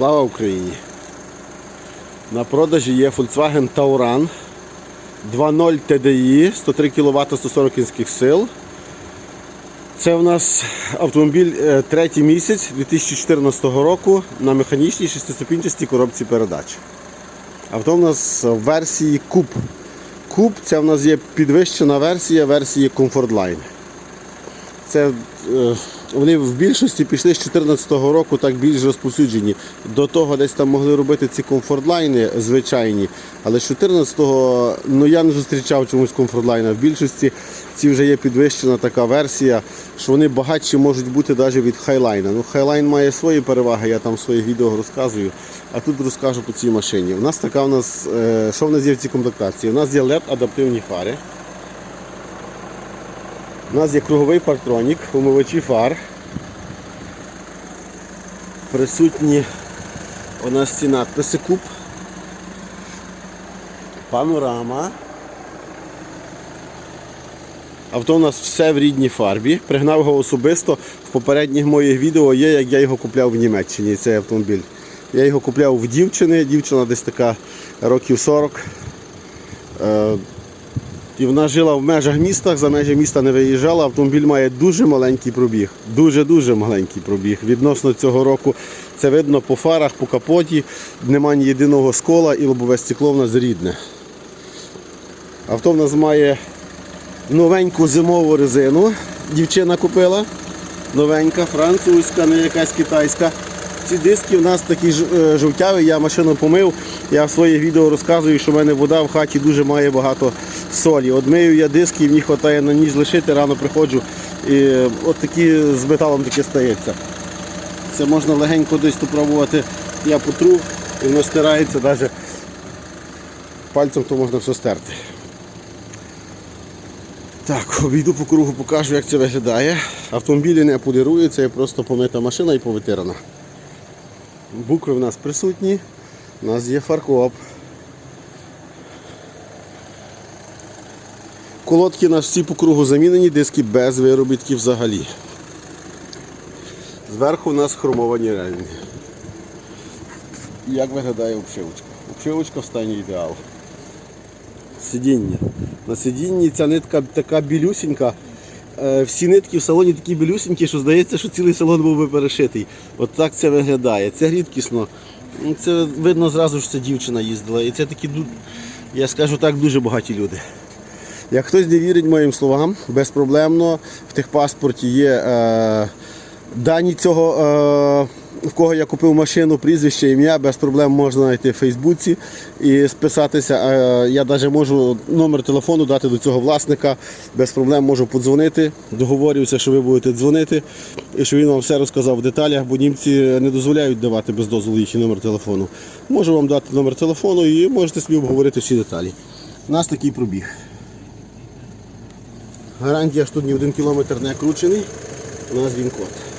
Слава Україні! На продажі є Volkswagen Tauran 2.0 TDI, 103 кВт 140 кінських сил. Це у нас автомобіль е, третій місяць 2014 року на механічній шестиступінчастій коробці передач. Авто у нас в версії Coupe. Coupe це в нас є підвищена версія версії Comfort Line. Це е, вони в більшості пішли з 2014 року так більш розповсюджені. До того десь там могли робити ці комфортлайни звичайні, але з 14-го ну я не зустрічав чомусь комфортлайна. В більшості ці вже є підвищена така версія, що вони багатші можуть бути навіть від хайлайна. Ну, хайлайн має свої переваги, я там в своїх відео розказую. А тут розкажу по цій машині. У нас така у нас, е, що в нас є в цій комплектації? У нас є LED адаптивні фари. У нас є круговий партронік, умивачі фар. Присутні у нас ці надписи куб. Панорама. Авто у нас все в рідній фарбі. Пригнав його особисто. В попередніх моїх відео є, як я його купляв в Німеччині, цей автомобіль. Я його купляв в дівчини, дівчина десь така років 40. І вона жила в межах міста, за межі міста не виїжджала. Автомобіль має дуже маленький пробіг. Дуже-дуже маленький пробіг. Відносно цього року це видно по фарах, по капоті. Нема ні єдиного скола і лобове стекло в нас рідне. Авто в нас має новеньку зимову резину. Дівчина купила. Новенька, французька, не якась китайська. Ці диски в нас такі е, жовтяві, я машину помив. Я в своїх відео розказую, що в мене вода в хаті дуже має багато солі. От мию я диски, мені вистачає на ніч лишити, рано приходжу. І е, от такі з металом таке стається. Це можна легенько десь спробувати. Я потру і воно стирається навіть пальцем, то можна все стерти. Так, обійду по кругу, покажу, як це виглядає. Автомобілі не поліруються, є просто помита машина і повитирана. Букви в нас присутні. У нас є фаркоп. Колодки у нас всі по кругу замінені, диски без виробітків взагалі. Зверху у нас хромовані рельні. Як виглядає обшивочка? Обшивочка в стані ідеал. Сидіння. На сидінні ця нитка така білюсінька. Е, Всі нитки в салоні такі білюсінькі, що здається, що цілий салон був би перешитий. От так це виглядає. Це рідкісно. Ну, Це видно зразу, що це дівчина їздила. І це такі, я скажу так, дуже багаті люди. Як хтось не вірить моїм словам, безпроблемно в тих паспорті є е, дані цього, е, в кого я купив машину, прізвище, ім'я, без проблем можна знайти в Фейсбуці і списатися. Я навіть можу номер телефону дати до цього власника, без проблем можу подзвонити, договорюся, що ви будете дзвонити і що він вам все розказав в деталях, бо німці не дозволяють давати без дозволу їхній номер телефону. Можу вам дати номер телефону і можете собі обговорити всі деталі. У нас такий пробіг. Гарантія, що тут ні один кілометр не кручений. У нас він код.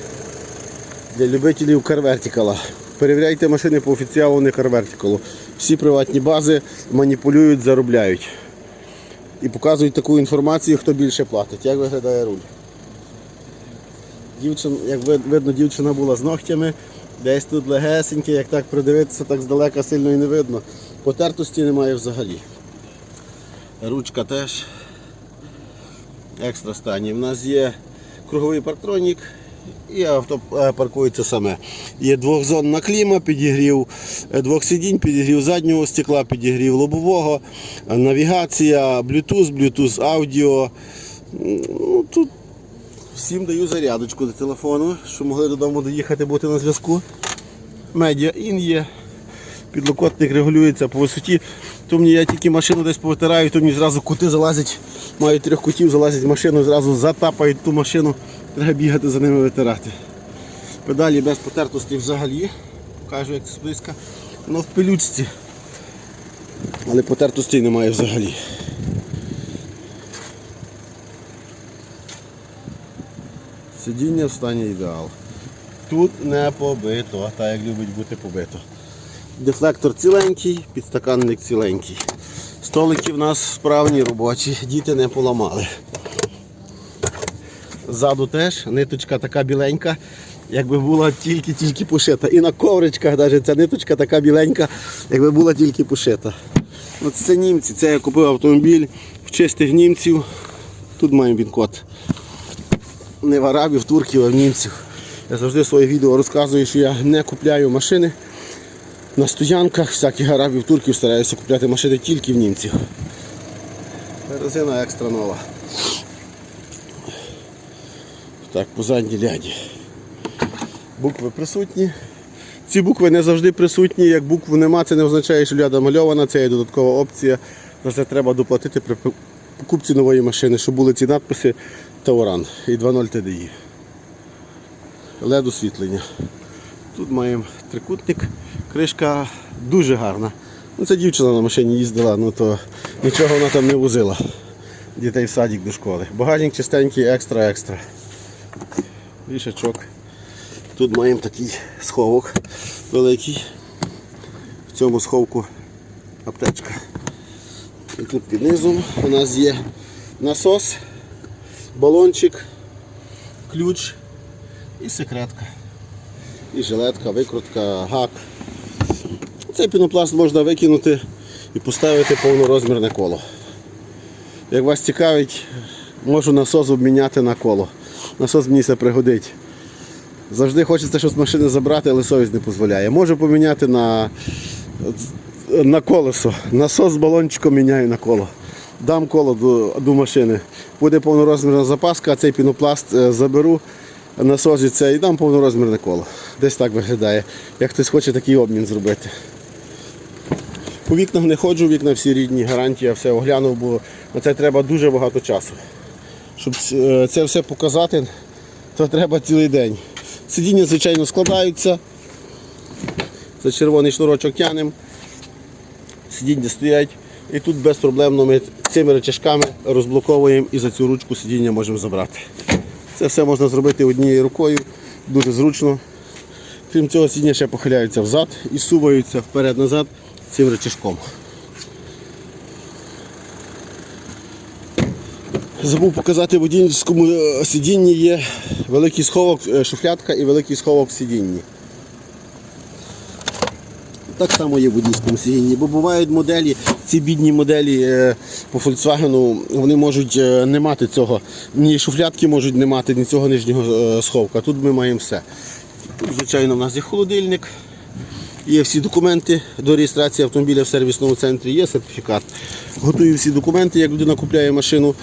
Для любителів CarVertical. Перевіряйте машини по офіціалу, не CarVertical. Всі приватні бази маніпулюють, заробляють. І показують таку інформацію, хто більше платить. Як виглядає руль. Дівчин, як видно, дівчина була з ногтями. Десь тут легесеньке, як так придивитися, так здалека сильно і не видно. Потертості немає взагалі. Ручка теж екстра стані. У нас є круговий парктронік і авто е, паркується саме. Є двохзонна кліма, підігрів е, двох сидінь, підігрів заднього стекла, підігрів лобового, е, навігація, Bluetooth, Bluetooth аудіо. Ну, тут всім даю зарядочку до телефону, щоб могли додому доїхати, бути на зв'язку. Медіа ін є. Підлокотник регулюється по висоті. То мені я тільки машину десь повитираю, то мені зразу кути залазять. Маю трьох кутів, залазять в машину, зразу затапають ту машину. Треба бігати за ними витирати. Педалі без потертості взагалі. Покажу, як це зблизька. Воно в пилючці. Але потертостей немає взагалі. Сидіння в стані ідеал. Тут не побито, так як любить бути побито. Дефлектор ціленький, підстаканник ціленький. Столики в нас справні робочі, діти не поламали. Ззаду теж ниточка така біленька. якби була тільки-тільки пошита. І на ковричках навіть ця ниточка така біленька, якби була тільки пошита. От це німці, це я купив автомобіль в чистих німців. Тут маємо він код. Не в арабів, турків, а в німців. Я завжди в своїх відео розказую, що я не купляю машини на стоянках всяких арабів, турків стараюся купляти машини тільки в німців. Резина екстра нова. Так, по задній ляді. Букви присутні. Ці букви не завжди присутні. Як букву нема, це не означає, що ляда мальована, це є додаткова опція. За це треба доплатити при покупці нової машини, щоб були ці надписи Тауран і 2.0 TDI. LED освітлення. Тут маємо трикутник, кришка дуже гарна. Ну, Це дівчина на машині їздила, ну то нічого вона там не возила. Дітей в садик до школи. Багажник чистенький, екстра-екстра. Вішачок. Тут маємо такий сховок великий. В цьому сховку аптечка. І тут під низом у нас є насос, балончик, ключ і секретка. І жилетка, викрутка, гак. Цей пінопласт можна викинути і поставити повнорозмірне коло. Як вас цікавить, можу насос обміняти на коло. Насос мені це пригодить. Завжди хочеться щось з машини забрати, але совість не дозволяє. Можу поміняти на, на колесо. Насос з балончиком міняю на коло. Дам коло до, до машини. Буде повнорозмірна запаска, а цей пінопласт е, заберу, насос і дам повнорозмірне коло. Десь так виглядає. Як хтось хоче такий обмін зробити. По вікнах не ходжу, вікна всі рідні, гарантія, все оглянув, бо на це треба дуже багато часу. Щоб е, це все показати, то треба цілий день. Сидіння, звичайно, складаються. За червоний шнурочок тянемо. Сидіння стоять. І тут безпроблемно ми цими речашками розблоковуємо і за цю ручку сидіння можемо забрати. Це все можна зробити однією рукою, дуже зручно. Крім цього, сидіння ще похиляються взад і суваються вперед-назад цим речашком. Забув показати в водійському е, сидінні є великий сховок, е, шуфлятка і великий сховок в сидінні. Так само є в водійському сидінні, бо бувають моделі, ці бідні моделі е, по Volkswagen, вони можуть не мати цього, ні шуфлятки можуть не мати, ні цього нижнього сховка. Тут ми маємо все. Тут, звичайно, в нас є холодильник, є всі документи до реєстрації автомобіля в сервісному центрі, є сертифікат. Готую всі документи, як людина купляє машину.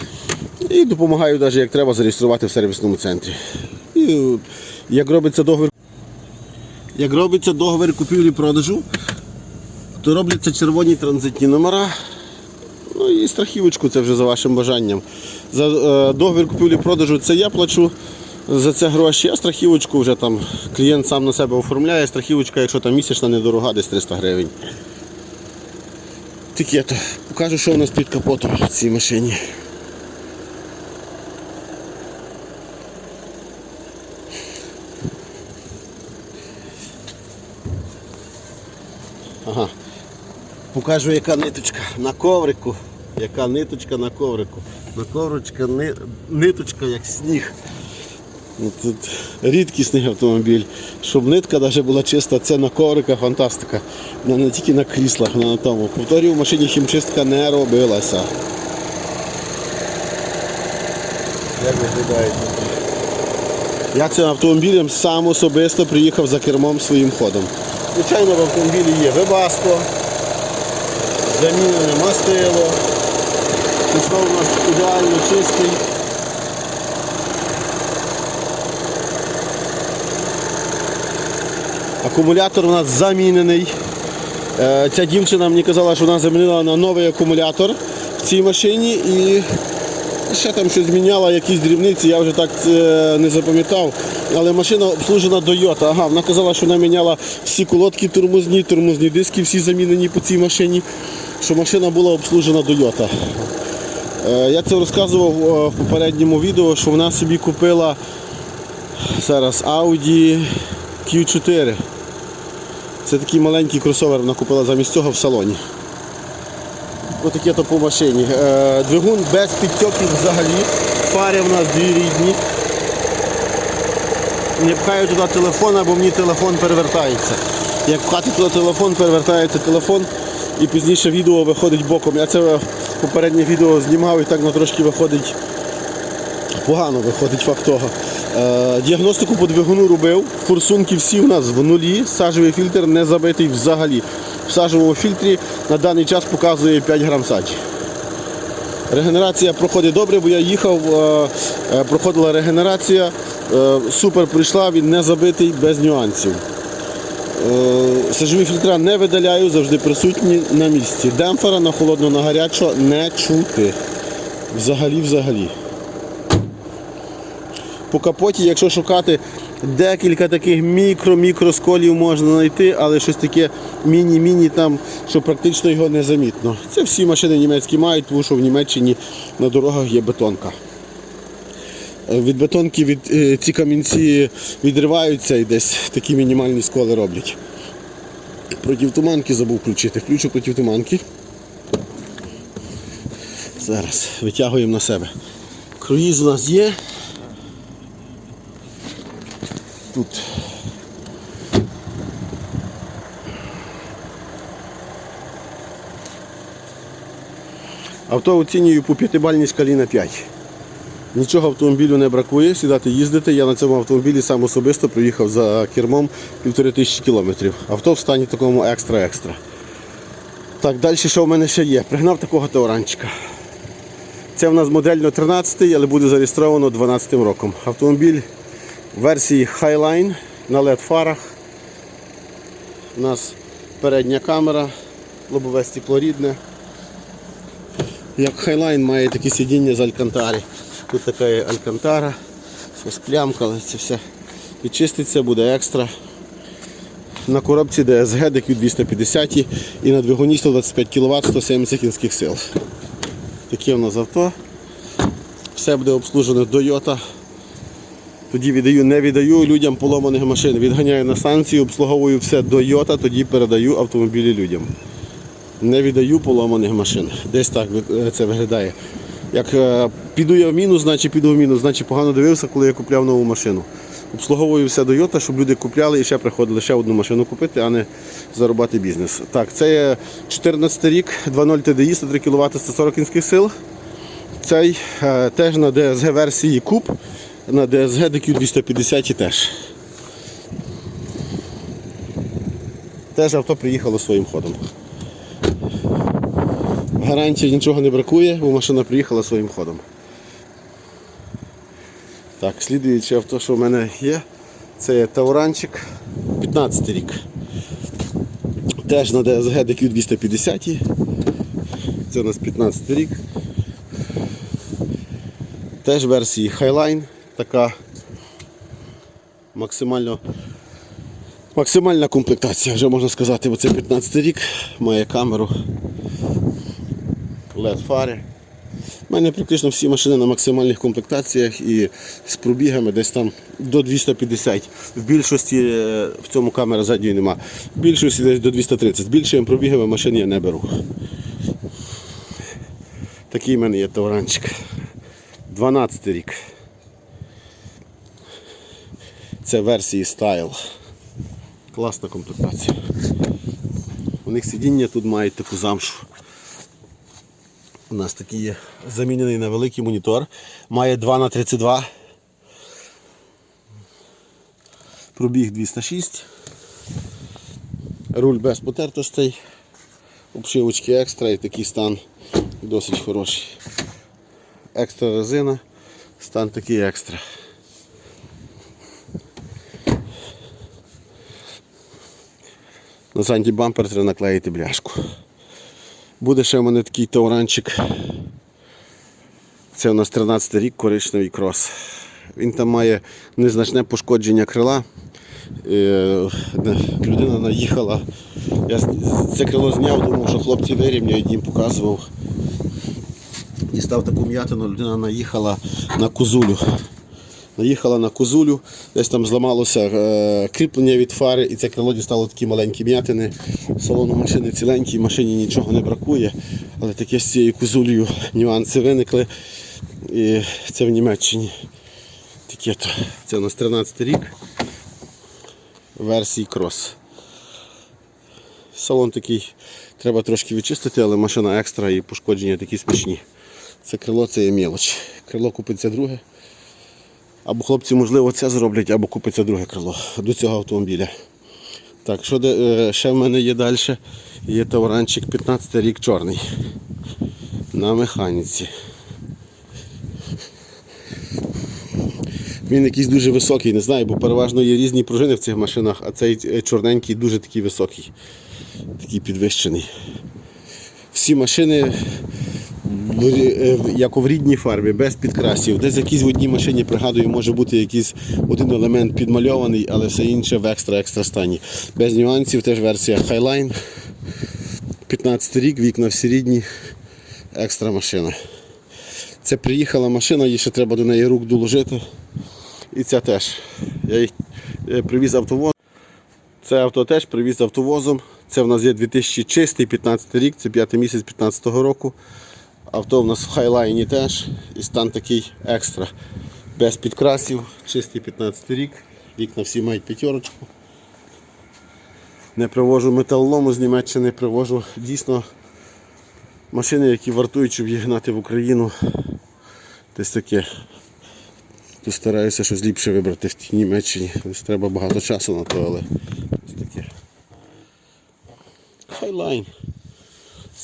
І допомагаю, навіть як треба зареєструвати в сервісному центрі. І як робиться договір, як робиться договір купівлі-продажу, то робляться червоні транзитні номера. Ну і страхівочку це вже за вашим бажанням. За е, договір купівлі-продажу це я плачу за це гроші, а страхівочку вже там клієнт сам на себе оформляє. Страхівочка, якщо там місячна недорога, десь 300 гривень. Таке то. Покажу, що у нас під капотом в цій машині. Покажу, яка ниточка на коврику. Яка ниточка на коврику. На ковричка ни... ниточка як сніг. Ну, Тут рідкісний автомобіль. Щоб нитка навіть була чиста, це на коврика фантастика. Вона не тільки на кріслах, вона на тому. Повторюю, в машині хімчистка не робилася. Як виглядає? Я цим автомобілем сам особисто приїхав за кермом своїм ходом. Звичайно, в автомобілі є вибаско, замінене мастило. Пішов у нас ідеально чистий. Акумулятор у нас замінений. Е, Ця дівчина мені казала, що вона замінила на новий акумулятор в цій машині і ще там щось зміняла, якісь дрібниці, я вже так е, не запам'ятав. Але машина обслужена Toyota. Ага, вона казала, що вона міняла всі колодки тормозні, тормозні диски всі замінені по цій машині, що машина була обслужена Toyota. Е, Я це розказував е, в попередньому відео, що вона собі купила зараз Audi Q4. Це такий маленький кросовер вона купила замість цього в салоні. Ось таке то по машині. Е, Двигун без підтьоків взагалі. Фари в нас дві рідні. Не пхаю туди телефона, бо мені телефон перевертається. Як пхати туди телефон, перевертається телефон і пізніше відео виходить боком. Я це попереднє відео знімав і так воно трошки виходить погано виходить факт того. Е, діагностику по двигуну робив. Форсунки всі в нас в нулі. Сажевий фільтр не забитий взагалі. В сажевому фільтрі на даний час показує 5 грам саджі. Регенерація проходить добре, бо я їхав, е, е, проходила регенерація. Е, Супер прийшла, він не забитий без нюансів. Е, Сажові фільтра не видаляю, завжди присутні на місці. Демпфера на холодно, на гарячо не чути. Взагалі, взагалі. По капоті, якщо шукати декілька таких мікро-мікро сколів можна знайти, але щось таке міні-міні там, що практично його не замітно. Це всі машини німецькі мають, тому що в Німеччині на дорогах є бетонка. Від бетонки від, е, ці камінці відриваються і десь такі мінімальні сколи роблять. Проти туманки забув включити. Включу проти туманки. Зараз витягуємо на себе. Круїз у нас є. Тут. Авто оцінюю по п'ятибальній шкалі на 5. Нічого автомобілю не бракує, сідати їздити. Я на цьому автомобілі сам особисто проїхав за кермом півтори тисячі кілометрів. Авто в стані такому екстра-екстра. Так, далі що в мене ще є? Пригнав такого тауранчика. Це в нас модельно 13, але буде зареєстровано 12 роком. Автомобіль версії Highline на LED фарах. У нас передня камера, лобове стекло рідне. Як Highline має такі сидіння з Алькантари. Тут така є Алькантара, ось плямка, але це все відчиститься, буде екстра. На коробці DSG DQ 250 і на двигуні 125 кВт 170 кінських сил. Таке у нас авто. Все буде обслужено Toyota. Тоді віддаю, не віддаю людям поломаних машин. Відганяю на станцію, обслуговую все Toyota, тоді передаю автомобілі людям. Не віддаю поломаних машин. Десь так це виглядає. Як е, піду я в мінус, значить піду в мінус, значить погано дивився, коли я купляв нову машину. Обслуговую все Toyota, щоб люди купляли і ще приходили ще одну машину купити, а не заробляти бізнес. Так, це є 14 рік, 2.0 TDI, 103 кВт, 140 кінських сил. Цей е, теж на DSG версії Coupe, на DSG DQ 250 теж. Теж авто приїхало своїм ходом. Гарантії нічого не бракує, бо машина приїхала своїм ходом. Так, слідуюче авто, що в мене є, це Тауранчик 15 рік. Теж на DSG DQ 250. Це у нас 15 рік. Теж версії Highline, така максимально максимальна комплектація, вже можна сказати, бо це 15 рік, має камеру, LED фари. У мене практично всі машини на максимальних комплектаціях і з пробігами десь там до 250. В більшості е, в цьому камери задньої нема. В більшості десь до 230. З більшими пробігами машин я не беру. Такий в мене є товаранчик. 12 рік. Це версії Style. Класна комплектація. У них сидіння тут мають таку замшу. У нас такий є замінений на великий монітор. Має 2 на 32 Пробіг 206. Руль без потертостей. Обшивочки екстра і такий стан досить хороший. Екстра резина, стан такий екстра. На задній бампер треба наклеїти бляшку. Буде ще в мене такий тауранчик. Це у нас 13 рік коричневий крос. Він там має незначне пошкодження крила. Е, Людина наїхала. Я це крило зняв, думав, що хлопці вирівняють, їм показував. Дістав таку м'ятину, людина наїхала на козулю. Наїхала на козулю, десь там зламалося е, кріплення від фари і це крило дістало такі маленькі м'ятини. Салон у машини ціленький, машині нічого не бракує, але таке з цією козулею нюанси виникли. І це в Німеччині. Таке то. Це у нас 13 рік. Версії крос. Салон такий треба трошки відчистити, але машина екстра і пошкодження такі смачні. Це крило це є мілоч. Крило купиться друге. Або хлопці, можливо, це зроблять, або купиться друге крило до цього автомобіля. Так, що де, е, ще в мене є далі? Є товаранчик 15 рік чорний. На механіці. Він якийсь дуже високий, не знаю, бо переважно є різні пружини в цих машинах, а цей е, чорненький дуже такий високий, такий підвищений. Всі машини як в рідній фарбі, без підкрасів. Десь якійсь в одній машині, пригадую, може бути якийсь один елемент підмальований, але все інше в екстра-екстра стані. Без нюансів, теж версія Highline. 15 рік, вікна всі рідні, екстра машина. Це приїхала машина, їй ще треба до неї рук доложити. І ця теж. Я їх е, привіз автовоз. Це авто теж привіз автовозом. Це в нас є 2006 15 рік, це 5 місяць 15 року. Авто в нас в хайлайні теж. І стан такий екстра. Без підкрасів, чистий 15 рік. Вікна всі мають п'ятерочку. Не привожу металолому з Німеччини, привожу дійсно машини, які вартують, щоб їх гнати в Україну. Десь таке. Тут стараюся щось ліпше вибрати в тій Німеччині. Десь треба багато часу на то, але ось таке. Хайлайн.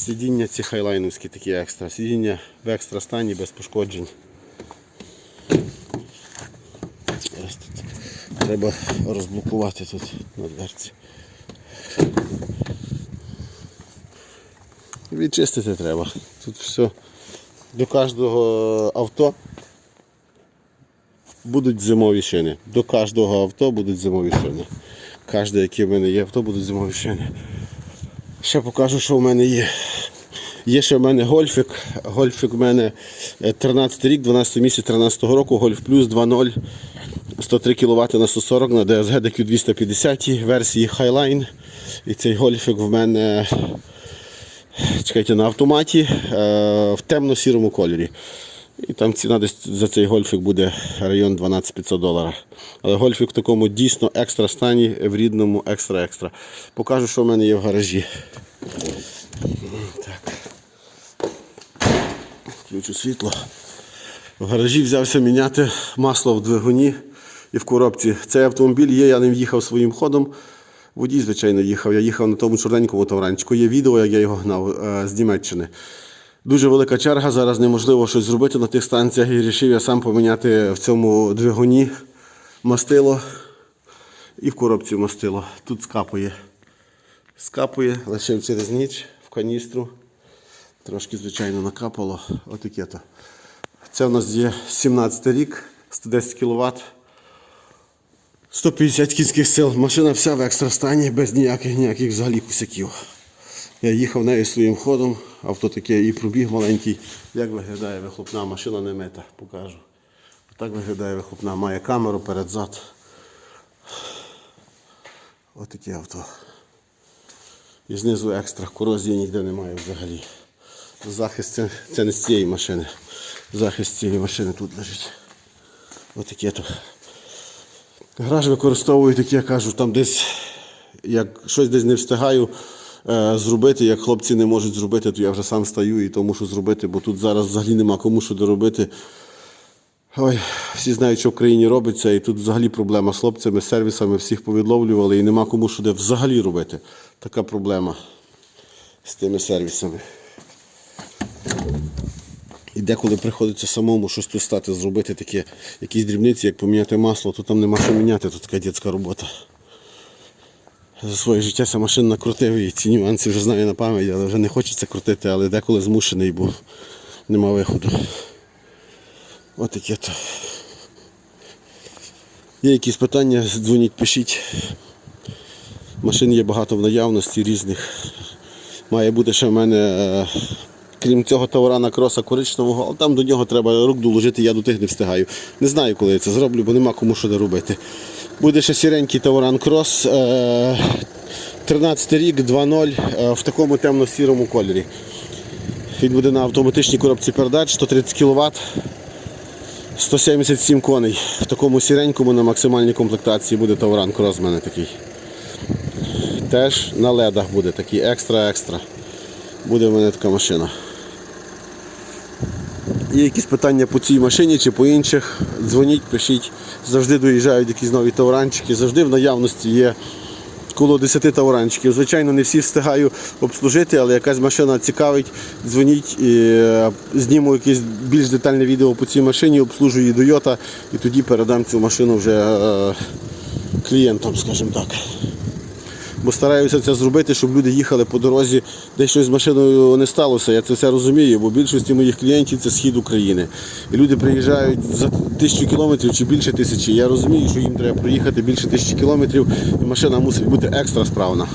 Сидіння ці хайлайновські такі екстра. Сидіння в екстра стані без пошкоджень. Ось тут. Треба розблокувати тут на дверці. Відчистити треба. Тут все до кожного авто будуть зимові шини. До кожного авто будуть зимові шини. Кожне, яке в мене є авто, будуть зимові шини. Ще покажу, що в мене є. Є ще в мене гольфік. Гольфік в мене е, 13 рік, 12 місяць 13 року, гольф плюс 2.0, 103 кВт на 140 на DSG DQ 250 версії Highline. І цей гольфік в мене чекайте, на автоматі е, в темно-сірому кольорі. І там ціна десь за цей гольфік буде район 12500 доларів. Але гольфік в такому дійсно екстра стані, в рідному екстра-екстра. Покажу, що в мене є в гаражі. Так. Включу світло. В гаражі взявся міняти масло в двигуні і в коробці. Цей автомобіль є, я ним їхав своїм ходом. Водій, звичайно, їхав. Я їхав на тому чорненькому тавранчику. Є відео, як я його гнав е, з Німеччини. Дуже велика черга, зараз неможливо щось зробити на тих станціях і вирішив я сам поміняти в цьому двигуні мастило і в коробці мастило. Тут скапує. Скапує, лишив через ніч в каністру. Трошки, звичайно, накапало. Отаке то. Це у нас є 17 рік, 110 кВт. 150 кінських сил. Машина вся в екстра стані, без ніяких ніяких взагалі кусяків. Я їхав нею своїм ходом, авто таке і пробіг маленький. Як виглядає вихлопна машина не мита, покажу. Так виглядає вихлопна, має камеру перед-зад. Отаке авто. І знизу екстра, корозії ніде немає взагалі. Захист це, це не з цієї машини. Захист цієї машини тут лежить. Отаке то. Гараж використовую такі, я кажу, там десь, як щось десь не встигаю е, зробити, як хлопці не можуть зробити, то я вже сам стаю і то мушу зробити, бо тут зараз взагалі нема кому що доробити. Ой, всі знають, що в країні робиться, і тут взагалі проблема з хлопцями, з сервісами, всіх повідловлювали і нема кому що де взагалі робити. Така проблема з тими сервісами. І деколи приходиться самому щось тут стати, зробити таке, якісь дрібниці, як поміняти масло, то там нема що міняти, то така дитяча робота. За своє життя ця машина накрутив і ці нюанси вже знаю на пам'ять, але вже не хочеться крутити, але деколи змушений, бо нема виходу. От таке то. Є якісь питання, дзвоніть, пишіть. Машин є багато в наявності різних. Має бути ще в мене, е, крім цього товарана кроса коричневого, але там до нього треба рук доложити, я до тих не встигаю. Не знаю, коли я це зроблю, бо нема кому що робити. Буде ще сіренький товаран крос. е, 13 рік, 2.0 е, в такому темно-сірому кольорі. Він буде на автоматичній коробці передач 130 кВт. 177 коней. В такому сіренькому на максимальній комплектації буде Тауран Крос в мене такий. Теж на ледах буде такий екстра-екстра. Буде в мене така машина. Є якісь питання по цій машині чи по інших, дзвоніть, пишіть. Завжди доїжджають якісь нові тауранчики, завжди в наявності є коло 10 тауранчиків. Звичайно, не всі встигаю обслужити, але якась машина цікавить, дзвоніть і е, зніму якесь більш детальне відео по цій машині, обслужую її Toyota і тоді передам цю машину вже е, клієнтам, скажімо так. Бо стараюся це зробити, щоб люди їхали по дорозі, де щось з машиною не сталося. Я це все розумію, бо більшості моїх клієнтів це схід України. І люди приїжджають за тисячу кілометрів чи більше тисячі. Я розумію, що їм треба проїхати більше тисячі кілометрів, і машина мусить бути екстра справна.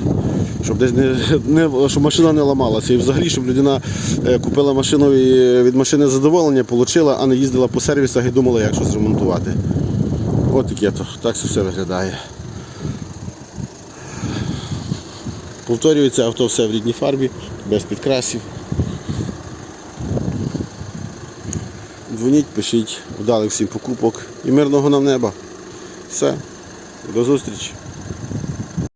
Щоб десь не, не щоб машина не ламалася. І взагалі, щоб людина е, купила машину і від машини задоволення, отримала, а не їздила по сервісах і думала, як щось ремонтувати. От таке то. Так це все виглядає. Повторюється авто все в рідній фарбі, без підкрасів. Дзвоніть, пишіть, вдалих всім покупок і мирного нам неба. Все, до зустрічі.